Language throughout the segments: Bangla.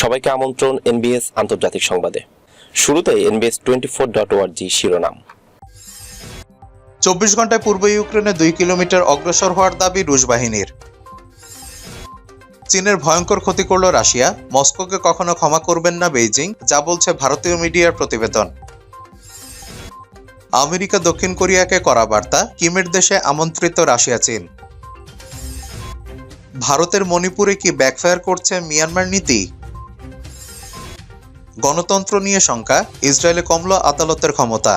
সবাইকে আমন্ত্রণ এনবিএস আন্তর্জাতিক সংবাদে। শুরুতে এনবিএস টোয়েন্টি ফোর ডট ওয়ার্জি শিরোনাম। চব্বিশ ঘন্টায় পূর্ব ইউক্রেনে দুই কিলোমিটার অগ্রসর হওয়ার দাবি রুশ বাহিনীর। চীনের ভয়ঙ্কর ক্ষতি করল রাশিয়া। মস্কোকে কখনো ক্ষমা করবেন না বেইজিং, যা বলছে ভারতীয় মিডিয়ার প্রতিবেদন। আমেরিকা দক্ষিণ কোরিয়াকে করা বার্তা, কিমের দেশে আমন্ত্রিত রাশিয়া চীন। ভারতের মণিপুরে কি ব্যাকফায়ার করছে মিয়ানমার নীতি? গণতন্ত্র নিয়ে শঙ্কা ইসরায়েলে কমল আদালতের ক্ষমতা।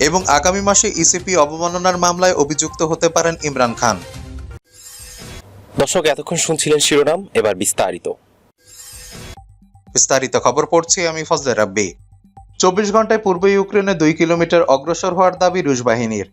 এবং আগামী মাসে ইসিপি অবমাননার মামলায় অভিযুক্ত হতে পারেন ইমরান খান। দর্শক এতক্ষণ শুনছিলেন শিরোনাম এবার বিস্তারিত। বিস্তারিত খবর পড়ছি আমি ফজলে রাব্বি। চব্বিশ ঘন্টায় পূর্ব ইউক্রেনে দুই কিলোমিটার অগ্রসর হওয়ার দাবি রুশ বাহিনীর।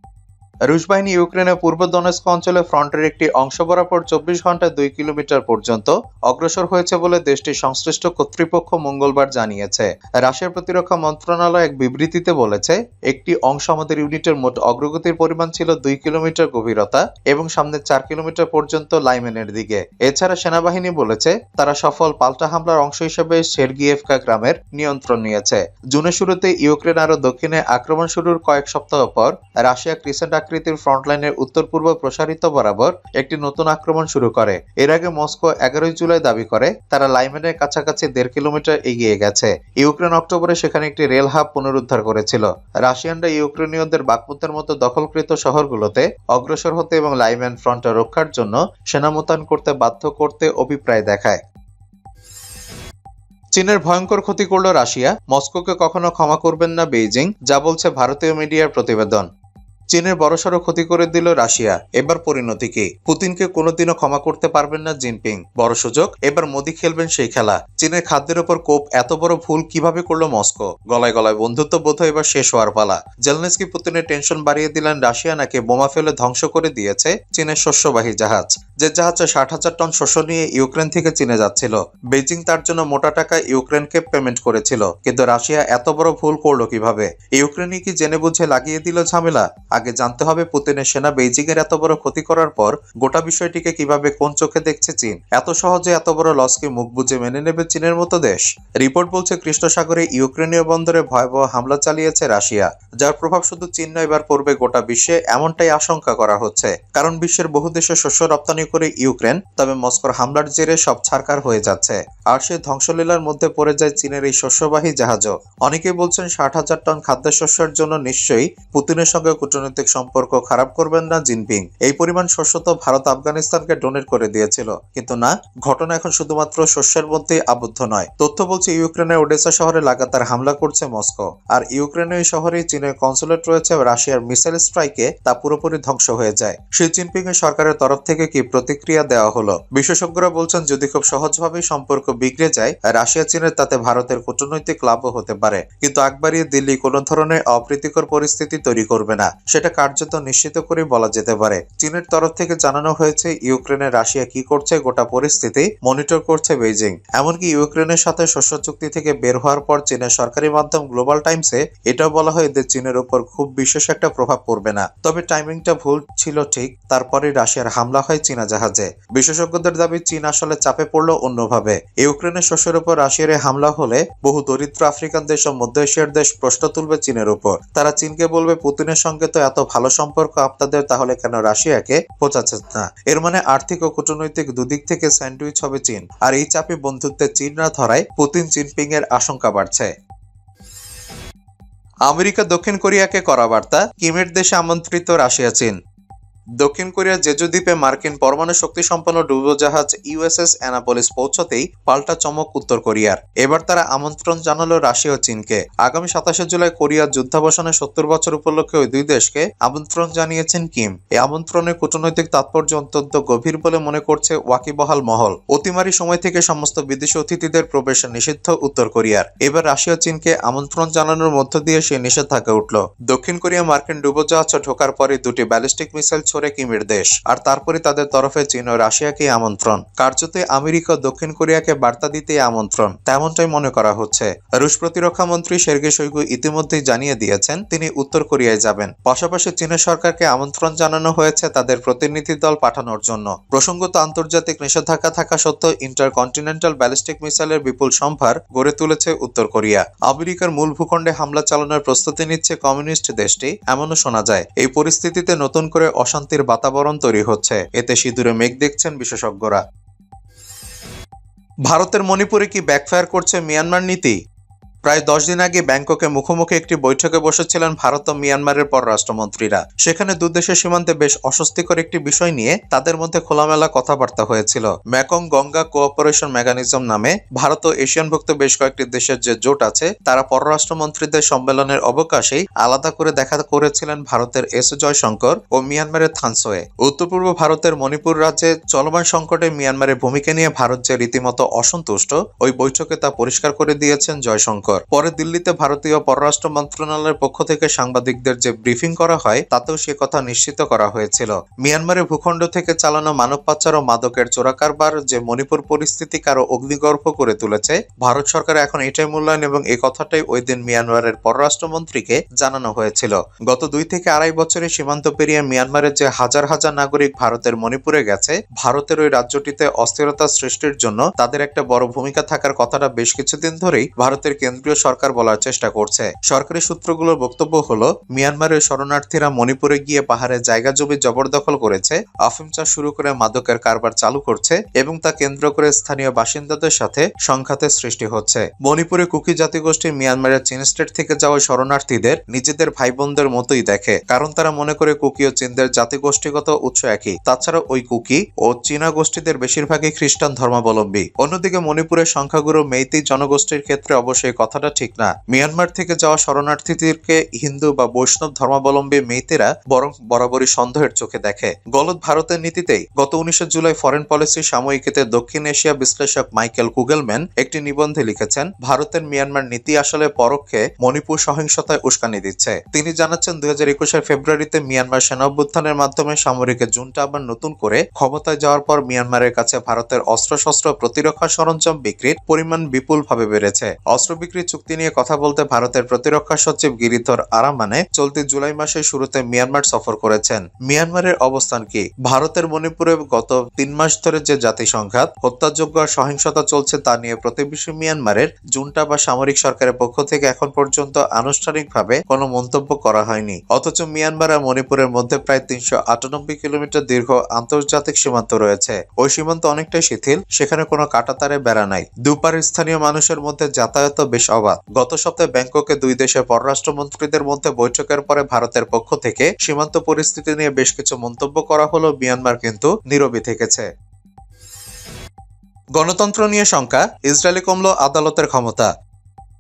রুশ বাহিনী ইউক্রেনের পূর্ব দনেস্ক অঞ্চলে ফ্রন্টের একটি অংশ বরাবর চব্বিশ ঘন্টায় দুই কিলোমিটার পর্যন্ত অগ্রসর হয়েছে বলে দেশটির সংশ্লিষ্ট কর্তৃপক্ষ মঙ্গলবার জানিয়েছে। রাশিয়ার প্রতিরক্ষা মন্ত্রণালয় এক বিবৃতিতে বলেছে, একটি অংশ আমাদের ইউনিটের মোট অগ্রগতির পরিমাণ ছিল দুই কিলোমিটার গভীরতা এবং সামনে চার কিলোমিটার পর্যন্ত লাইমেনের দিকে। এছাড়া সেনাবাহিনী বলেছে, তারা সফল পাল্টা হামলার অংশ হিসেবে সের্গিয়েভকা গ্রামের নিয়ন্ত্রণ নিয়েছে। জুনের শুরুতে ইউক্রেন আরও দক্ষিণে আক্রমণ শুরুর কয়েক সপ্তাহ পর রাশিয়া ক্রিসেন্ট আকৃতির ফ্রন্টলাইনের উত্তর পূর্ব প্রসারিত বরাবর একটি নতুন আক্রমণ শুরু করে। এর আগে মস্কো এগারোই জুলাই দাবি করে, তারা লাইমেনের কাছাকাছি দেড় কিলোমিটার এগিয়ে গেছে। ইউক্রেন অক্টোবরে সেখানে একটি রেল হাব পুনরুদ্ধার করেছিল। রাশিয়ানরা ইউক্রেনীয়দের বাকমুতের মতো দখলকৃত শহরগুলোতে অগ্রসর হতে এবং লাইম্যান ফ্রন্ট রক্ষার জন্য সেনা মোতায়েন করতে বাধ্য করতে অভিপ্রায় দেখায়। চীনের ভয়ঙ্কর ক্ষতি করল রাশিয়া। মস্কোকে কখনো ক্ষমা করবেন না বেইজিং, যা বলছে ভারতীয় মিডিয়ার প্রতিবেদন। চীনের বড়সড় ক্ষতি করে দিল রাশিয়া। এবার পরিণতি কি? পুতিনকে কোনোদিনও ক্ষমা করতে পারবেন না জিনপিং। বড় সুযোগ, এবার মোদি খেলবেন সেই খেলা। চীনের খাদ্যের ওপর কোপ, এত বড় ভুল কীভাবে করল মস্কো? গলায় গলায় বন্ধুত্ব বোধ এবার শেষ হওয়ার পালা। জেলনেস্কি পুতিনের টেনশন বাড়িয়ে দিলেন রাশিয়া, নাকি বোমা ফেলে ধ্বংস করে দিয়েছে চীনের শস্যবাহী জাহাজ? যে জাহাজে ষাট হাজার টন শস্য নিয়ে ইউক্রেন থেকে চীনে যাচ্ছিল বেজিং তার জন্য মোটা টাকা ইউক্রেনকে পেমেন্ট করেছিল। কিন্তু রাশিয়া এত বড় ভুল করল কীভাবে? ইউক্রেনই কি জেনে বুঝে লাগিয়ে দিল ঝামেলা? আগে জানতে হবে পুতিনের সেনা বেইজিং এর এত বড় ক্ষতি করার পর গোটা বিষয়টিকে কীভাবে কোন চোখে দেখছে চীন? এত সহজে এত বড় লসকে মুখ বুঝে মেনে নেবে চীনের মতো দেশ? রিপোর্ট বলছে কৃষ্ণ সাগরে ইউক্রেনীয় বন্দরে ভয়াবহ হামলা চালিয়েছে রাশিয়া, যার প্রভাব শুধু চীন নয়, এবার পড়বে গোটা বিশ্বে। এমনটাই আশঙ্কা করা হচ্ছে। কারণ বিশ্বের বহু দেশে শস্য রপ্তানি করে ইউক্রেন, তবে মস্কোর হামলার জেরে সব ছারকার হয়ে যাচ্ছে। আর সে ধ্বংসলীলার মধ্যে পড়ে যায় চীনের এই শস্যবাহী জাহাজও। অনেকেই বলছেন ষাট হাজার টন খাদ্যশস্যের জন্য নিশ্চয়ই পুতিনের সঙ্গে কূটনৈতিক সম্পর্ক খারাপ করবেন না জিনপিং। এই পরিমাণ শস্য তো ভারত আফগানিস্তানকে ডোনেট করে দিয়েছিল। কিন্তু না, ঘটনা এখন শুধুমাত্র শস্যের মধ্যেই আবদ্ধ নয়। তথ্য বলছে ইউক্রেনের ওডেসা শহরে লাগাতার হামলা করছে মস্কো। আর ইউক্রেনের এই শহরে চীনের কনসুলেট রয়েছে রাশিয়ার মিসাইল স্ট্রাইকে তা পুরোপুরি ধ্বংস হয়ে যায়। শি জিনপিং এর সরকারের তরফ থেকে কি প্রতিক্রিয়া দেওয়া হলো? বিশেষজ্ঞরা বলছেন, যদি খুব সহজভাবে সম্পর্ক বিগড়ে যায়, রাশিয়া চীনের তাতে ভারতের কূটনৈতিক লাভও হতে পারে। কিন্তু আকবারিয়ে দিল্লি কোনো ধরনের অপ্রীতিকর পরিস্থিতি তৈরি করবে না। সেটা কার্যত নিশ্চিত করে বলা যেতে পারে। চীনের তরফ থেকে জানানো হয়েছে, ইউক্রেনে রাশিয়া কি করছে, গোটা পরিস্থিতি মনিটর করছে বেইজিং। এমনকি ইউক্রেনের সাথে শস্য চুক্তি থেকে বের হওয়ার পর চীনের সরকারি মাধ্যম গ্লোবাল টাইমসে এটাও বলা হয় যে চীনের উপর খুব বিশেষ একটা প্রভাব পড়বে না। তবে টাইমিংটা ভুল ছিল ঠিক তারপরে রাশিয়ার হামলা হয় চীনা জাহাজে। বিশেষজ্ঞদের দাবি, চীন আসলে চাপে পড়ল অন্যভাবে। ইউক্রেনের শস্যের উপর রাশিয়ার হামলা হলে বহু দরিদ্র আফ্রিকান দেশ ও মধ্য এশিয়ার দেশ প্রশ্ন তুলবে চীনের উপর তারা চীনকে বলবে, পুতিনের সঙ্গে তো এত ভালো সম্পর্ক আপনাদের, তাহলে কেন রাশিয়াকে বোঝাচ্ছে না? এর মানে আর্থিক ও কূটনৈতিক দুদিক থেকে স্যান্ডউইচ হবে চীন, আর এই চাপে বন্ধুত্বের চীন না ধরায় পুতিন জিনপিং এর আশঙ্কা বাড়ছে। আমেরিকা দক্ষিণ কোরিয়াকে করা বার্তা, কিমের দেশে আমন্ত্রিত রাশিয়া চীন দক্ষিণ কোরিয়ার জেজু দ্বীপে মার্কিন পরমাণু শক্তি সম্পন্ন ডুবোজাহাজ ইউএসএস অ্যানাপোলিস পৌঁছতেই পাল্টা চমক উত্তর কোরিয়ার। এবার তারা আমন্ত্রণ জানালো রাশিয়া ও চীনকে। আগামী সাতাশে জুলাই কোরিয়ার যুদ্ধাবসানের সত্তর বছর উপলক্ষে ওই দুই দেশকে আমন্ত্রণ জানিয়েছেন কিম। এই আমন্ত্রণের কূটনৈতিক তাৎপর্য অত্যন্ত গভীর বলে মনে করছে ওয়াকিবহাল মহল। অতিমারি সময় থেকে সমস্ত বিদেশি অতিথিদের প্রবেশ নিষিদ্ধ উত্তর কোরিয়ার। এবার রাশিয়া চীনকে আমন্ত্রণ জানানোর মধ্য দিয়ে সে নিষেধাজ্ঞা উঠল। দক্ষিণ কোরিয়া মার্কিন ডুবোজাহাজ ঢোকার পরে দুটি ব্যালিস্টিক মিসাইল ছোড়ে কিমের দেশ আর তারপরে তাদের তরফে চীন ও রাশিয়াকে আমন্ত্রণ। কার্যতে আমেরিকা দক্ষিণ কোরিয়াকে বার্তা দিতে আমন্ত্রণ। তেমনটাই মনে করা হচ্ছে। রুশ প্রতিরক্ষা মন্ত্রী সের্গে শৈগু ইতিমধ্যেই জানিয়ে দিয়েছেন, তিনি উত্তর কোরিয়ায় যাবেন। পাশাপাশি চীনের সরকারকে আমন্ত্রণ জানানো হয়েছে তাদের প্রতিনিধি দল পাঠানোর জন্য। প্রসঙ্গত আন্তর্জাতিক নিষেধাজ্ঞা থাকা সত্ত্বেও ইন্টারকন্টিনেন্টাল ব্যালিস্টিক মিসাইলের বিপুল সম্ভার গড়ে তুলেছে উত্তর কোরিয়া। আমেরিকার মূল ভূখণ্ডে হামলা চালানোর প্রস্তুতি নিচ্ছে কমিউনিস্ট দেশটি, এমনও শোনা যায়। এই পরিস্থিতিতে নতুন করে অশান্তির বাতাবরণ তৈরি হচ্ছে। এতে সিঁদুরে মেঘ দেখছেন বিশেষজ্ঞরা। ভারতের মণিপুরে কি ব্যাকফায়ার করছে মিয়ানমার নীতি? প্রায় দশ দিন আগে ব্যাংককে মুখোমুখি একটি বৈঠকে বসেছিলেন ভারত ও মিয়ানমারের পররাষ্ট্রমন্ত্রীরা। সেখানে দুদেশের সীমান্তে বেশ অস্বস্তিকর একটি বিষয় নিয়ে তাদের মধ্যে খোলামেলা কথাবার্তা হয়েছিল। ম্যাকং গঙ্গা কোঅপারেশন মেকানিজম নামে ভারত ও এশিয়ানভুক্ত বেশ কয়েকটি দেশের যে জোট আছে, তারা পররাষ্ট্রমন্ত্রীদের সম্মেলনের অবকাশেই আলাদা করে দেখা করেছিলেন ভারতের এস জয়শঙ্কর ও মিয়ানমারের থানসোয়ে। উত্তর পূর্ব ভারতের মণিপুর রাজ্যে চলমান সংকটে মিয়ানমারের ভূমিকা নিয়ে ভারত যে রীতিমতো অসন্তুষ্ট, ওই বৈঠকে তা পরিষ্কার করে দিয়েছেন জয়শঙ্কর। পরে দিল্লিতে ভারতীয় পররাষ্ট্র মন্ত্রণালয়ের পক্ষ থেকে সাংবাদিকদের যে ব্রিফিং করা হয়, তাতেও সে কথা নিশ্চিত করা হয়েছিল। মিয়ানমারের ভূখণ্ড থেকে চালানো মানব পাচার ও মাদকের চোরাকারবার যে মণিপুর পরিস্থিতিকে আরও অগ্নিগর্ভ করে তুলেছে, ভারত সরকার এখন এটাই মূল্যায়ন এবং এই কথাটাই ওই দিন মিয়ানমারের পররাষ্ট্রমন্ত্রীকে জানানো হয়েছিল। গত দুই থেকে আড়াই বছরে সীমান্ত পেরিয়ে মিয়ানমারের যে হাজার হাজার নাগরিক ভারতের মণিপুরে গেছে, ভারতের ওই রাজ্যটিতে অস্থিরতা সৃষ্টির জন্য তাদের একটা বড় ভূমিকা থাকার কথাটা বেশ কিছুদিন ধরেই ভারতের কেন্দ্রীয় সরকার বলার চেষ্টা করছে। সরকারি সূত্রগুলোর বক্তব্য হলো, মিয়ানমারের শরণার্থীরা মণিপুরে গিয়ে পাহাড়ে জায়গা জমি জবরদখল করেছে, আফিম চাষ শুরু করে মাদকের কারবার চালু করছে এবং তা কেন্দ্র করে স্থানীয় বাসিন্দাদের সাথে সংঘাতের সৃষ্টি হচ্ছে। মণিপুরে কুকি জাতিগোষ্ঠী মিয়ানমারের চীন স্টেট থেকে যাওয়া শরণার্থীদের নিজেদের ভাই বোনদের মতোই দেখে, কারণ তারা মনে করে কুকি ও চীনদের জাতিগোষ্ঠীগত উৎস একই। তাছাড়া ওই কুকি ও চীনা গোষ্ঠীদের বেশিরভাগই খ্রিস্টান ধর্মাবলম্বী। অন্যদিকে মণিপুরের সংখ্যাগুরু মেইতি জনগোষ্ঠীর ক্ষেত্রে অবশ্যই কথাটা ঠিক না। মিয়ানমার থেকে যাওয়া শরণার্থীদেরকে হিন্দু বা বৈষ্ণব ধর্মাবলম্বী মেইতেরা বরং বরাবরই সন্দেহের চোখে দেখে। গলত ভারতের নীতিতেই গত উনিশে জুলাই ফরেন পলিসি সাময়িকীতে দক্ষিণ এশিয়া বিশ্লেষক মাইকেল কুগেলম্যান একটি নিবন্ধে লিখেছেন, ভারতের মিয়ানমার নীতি আসলে পরোক্ষে মণিপুর সহিংসতায় উস্কানি দিচ্ছে। তিনি জানাচ্ছেন, দুই হাজার একুশের ফেব্রুয়ারিতে মিয়ানমার সেনা অভ্যুত্থানের মাধ্যমে সামরিক জুনটা আবার নতুন করে ক্ষমতায় যাওয়ার পর মিয়ানমারের কাছে ভারতের অস্ত্রশস্ত্র প্রতিরক্ষা সরঞ্জাম বিক্রির পরিমাণ বিপুলভাবে বেড়েছে। অস্ত্র বিক্রি চুক্তি নিয়ে কথা বলতে ভারতের প্রতিরক্ষা সচিব গিরিধর আরামানে চলতি জুলাই মাসের শুরুতে মিয়ানমার সফর করেছেন। মিয়ানমারের অবস্থান কি? ভারতের মণিপুরে গত তিন মাস ধরে যে জাতি সংঘাত হত্যাযোগ্য সহিংসতা চলছে তা নিয়ে প্রতিবেশী মিয়ানমারের জুনটা বা সামরিক সরকারের পক্ষ থেকে এখন পর্যন্ত আনুষ্ঠানিকভাবে কোনো মন্তব্য করা হয়নি। অথচ মিয়ানমার আর মণিপুরের মধ্যে প্রায় তিনশো আটানব্বই কিলোমিটার দীর্ঘ আন্তর্জাতিক সীমান্ত রয়েছে। ওই সীমান্ত অনেকটাই শিথিল, সেখানে কোনো কাটাতারে বেড়া নাই। দুপারের স্থানীয় মানুষের মধ্যে যাতায়াত বেশ অবাধ গত সপ্তাহে ব্যাংককে দুই দেশের পররাষ্ট্রমন্ত্রীদের মধ্যে বৈঠকের পরে ভারতের পক্ষ থেকে সীমান্ত পরিস্থিতি নিয়ে বেশ কিছু মন্তব্য করা হলো মিয়ানমার কিন্তু নীরবে থেকেছে। গণতন্ত্র নিয়ে শঙ্কা, ইসরায়েলি কমল আদালতের ক্ষমতা।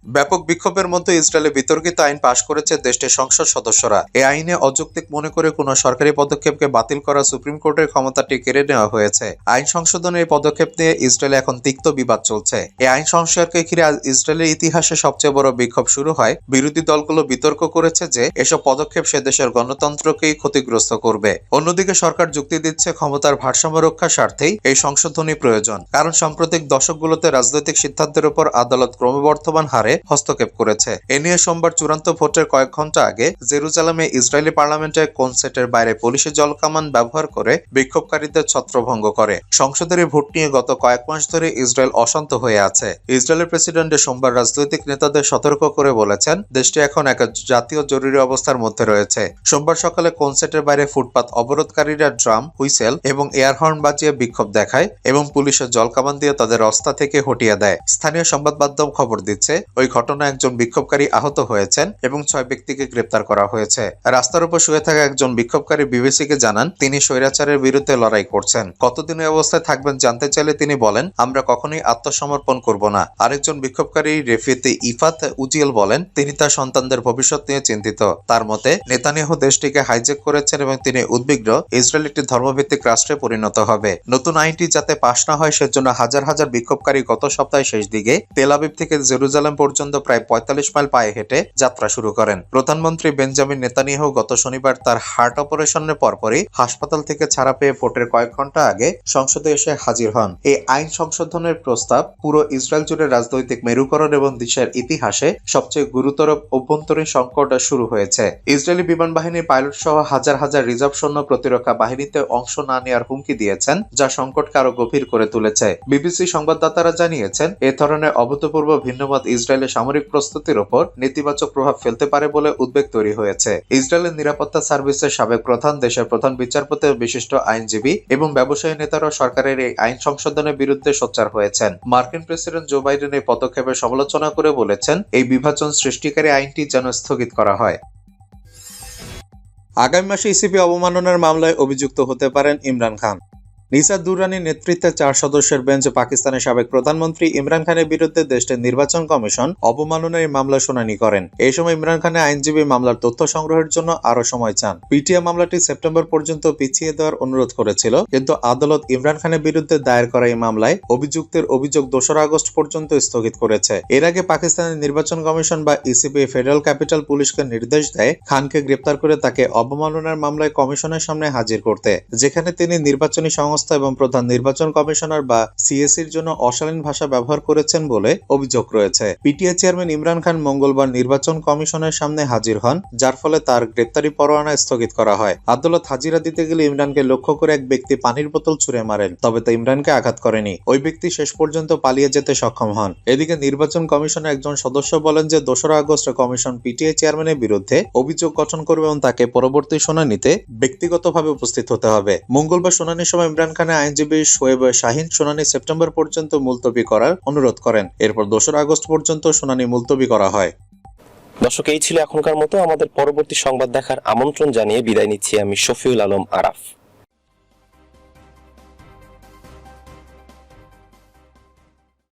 ব্যাপক বিক্ষোভের মধ্যে ইসরায়েলে বিতর্কিত আইন পাশ করেছে দেশটির সংসদ সদস্যরা। এই আইনে অযৌক্তিক মনে করে কোনো সরকারি পদক্ষেপকে বাতিল করা সুপ্রিম কোর্টের ক্ষমতাটি কেড়ে নেওয়া হয়েছে। আইন সংশোধনের এই পদক্ষেপ নিয়ে ইসরায়েলে এখন তিক্ত বিবাদ চলছে। এই আইন সংস্কারকে ঘিরে ইসরায়েলের ইতিহাসে সবচেয়ে বড় বিক্ষোভ শুরু হয়। বিরোধী দলগুলো বিতর্ক করেছে যে এসব পদক্ষেপ সে দেশের গণতন্ত্রকেই ক্ষতিগ্রস্ত করবে। অন্যদিকে সরকার যুক্তি দিচ্ছে ক্ষমতার ভারসাম্য রক্ষার স্বার্থেই এই সংশোধনী প্রয়োজন। কারণ সাম্প্রতিক দশকগুলোতে রাজনৈতিক সিদ্ধান্তের উপর আদালত ক্রমবর্ধমান হারে হস্তক্ষেপ করেছে। এ নিয়ে সোমবার চূড়ান্ত ভোটের কয়েক ঘণ্টা আগে জেরুজালেমে ইসরায়েলি পার্লামেন্টের কোনসেটের বাইরে পুলিশের জলকামান ব্যবহার করে বিক্ষোভকারীদের ছত্রভঙ্গ করে। সংসদের এই ভোট নিয়ে গত কয়েক মাস ধরে ইসরায়েল অশান্ত হয়ে আছে। ইসরায়েলের প্রেসিডেন্ট সোমবার রাজনৈতিক নেতাদের সতর্ক করে বলেছেন, দেশটি এখন এক জাতীয় জরুরি অবস্থার মধ্যে রয়েছে। সোমবার সকালে কোনসেটের বাইরে ফুটপাত অবরোধকারীরা ড্রাম, হুইসেল এবং এয়ার হর্ন বাজিয়ে বিক্ষোভ দেখায় এবং পুলিশের জলকামান দিয়ে তাদের রাস্তা থেকে হটিয়ে দেয়। স্থানীয় সংবাদ মাধ্যম খবর দিচ্ছে ঘটনায় একজন বিক্ষোভকারী আহত হয়েছেন এবং ছয় ব্যক্তিকে গ্রেপ্তার করা হয়েছে। রাস্তার উপর শুয়ে থাকা একজন বিক্ষোভকারী বিবিসিকে জানান, তিনি স্বৈরাচারের বিরুদ্ধে লড়াই করছেন। কতদিন অবস্থায় থাকবেন জানতে চাইলে তিনি বলেন, আমরা কখনোই আত্মসমর্পণ করব না। আরেকজন বিক্ষোভকারী রেফিতে ইফাত উজিয়েল বলেন, তিনি তার সন্তানদের ভবিষ্যৎ নিয়ে চিন্তিত। তার মতে, নেতানিয়াহু দেশটিকে হাইজেক করেছেন এবং তিনি উদ্বিগ্ন, ইসরায়েল একটি ধর্মভিত্তিক রাষ্ট্রে পরিণত হবে। নতুন আইনটি যাতে পাশ না হয়, সেজন্য হাজার হাজার বিক্ষোভকারী গত সপ্তাহে শেষ দিকে তেল আবিব থেকে জেরুজালেম পর্যন্ত পর্যন্ত প্রায় পঁয়তাল্লিশ মাইল পায়ে হেঁটে যাত্রা শুরু করেন। প্রধানমন্ত্রী বেঞ্জামিন নেতানিয়াহু গত শনিবার তার হার্ট অপারেশনের পরপরই হাসপাতাল থেকে ছাড়া পেয়ে ভোটের কয়েক ঘণ্টা আগে সংসদে এসে হাজির হন। এই আইন সংশোধনের প্রস্তাব পুরো ইসরায়েল জুড়ে রাজনৈতিক মেরুকরণ এবং দেশের ইতিহাসে সবচেয়ে গুরুতর অভ্যন্তরীণ সংকট শুরু হয়েছে। ইসরায়েলি বিমান বাহিনীর পাইলট সহ হাজার হাজার রিজার্ভ সৈন্য প্রতিরক্ষা বাহিনীতে অংশ না নেওয়ার হুমকি দিয়েছেন, যা সংকটকে আরও গভীর করে তুলেছে। বিবিসি সংবাদদাতারা জানিয়েছেন, এ ধরনের অভূতপূর্ব ভিন্নমত ইসরায়েলের সামরিক প্রস্তুতির ওপর নেতিবাচক প্রভাব ফেলতে পারে বলে উদ্বেগ তৈরি হয়েছে। ইসরায়েলের নিরাপত্তা সার্ভিসের সাবেক প্রধান, দেশের প্রধান বিচারপতি বিশিষ্ট আইনজীবী এবং ব্যবসায়ী নেতারাও সরকারের এই আইন সংশোধনের বিরুদ্ধে সোচ্চার হয়েছেন। মার্কিন প্রেসিডেন্ট জো বাইডেন এই পদক্ষেপের সমালোচনা করে বলেছেন, এই বিভাজন সৃষ্টিকারী আইনটি যেন স্থগিত করা হয়। আগামী মাসে ইসিপি অবমাননার মামলায় অভিযুক্ত হতে পারেন ইমরান খান। নিসা দুরানির নেতৃত্বে চার সদস্যের বেঞ্চ পাকিস্তানের সাবেক প্রধানমন্ত্রী ইমরান খানের বিরুদ্ধে দেশটির নির্বাচন কমিশন অবমাননার মামলা শুনানি করেন। এই সময় ইমরান খানের আইনজীবী মামলার তথ্য সংগ্রহের জন্য আরও সময় চান। পিটিএ মামলাটি সেপ্টেম্বর পর্যন্ত পিছিয়ে দেওয়ার অনুরোধ করেছিল, কিন্তু আদালত ইমরান খানের বিরুদ্ধে দায়ের করা এই মামলায় অভিযুক্তের অভিযোগ দোসরা আগস্ট পর্যন্ত স্থগিত করেছে। এর আগে পাকিস্তানের নির্বাচন কমিশন বা ইসিপি ফেডারেল ক্যাপিটাল পুলিশকে নির্দেশ দেয়, খানকে গ্রেপ্তার করে তাকে অবমাননার মামলায় কমিশনের সামনে হাজির করতে, যেখানে তিনি নির্বাচনী সংস্থা এবং প্রধান নির্বাচন কমিশনার বা সিএসির জন্য অশালীন ভাষা ব্যবহার করেছেন বলে অভিযোগ রয়েছে। পিটিএ চেয়ারম্যান ইমরান খান মঙ্গলবার নির্বাচন কমিশনের সামনে হাজির হন, যার ফলে তার গ্রেপ্তারি পরোয়ানা স্থগিত করা হয়। আদালত হাজিরা দিতে গেলে ইমরানকে লক্ষ্য করে এক ব্যক্তি পানির বোতল ছুড়ে মারেন, তবে তা ইমরানকে আঘাত করেনি। ওই ব্যক্তি শেষ পর্যন্ত পালিয়ে যেতে সক্ষম হন। এদিকে নির্বাচন কমিশনের একজন সদস্য বলেন যে, দোসরা আগস্ট কমিশন পিটিএ চেয়ারম্যানের বিরুদ্ধে অভিযোগ গঠন করবে এবং তাকে পরবর্তী শুনানিতে ব্যক্তিগতভাবে উপস্থিত হতে হবে। মঙ্গলবার শুনানির সময় ইমরান খানের আইনজীবী শোয়েব শাহিন শুনানি সেপ্টেম্বর পর্যন্ত মুলতবি করার অনুরোধ করেন। এরপর দোসরা আগস্ট পর্যন্ত শুনানি মুলতবি করা হয়। দর্শক, এই ছিল এখনকার মতো। আমাদের পরবর্তী সংবাদ দেখার আমন্ত্রণ জানিয়ে বিদায় নিচ্ছি আমি শফিউল আলম আরাফ।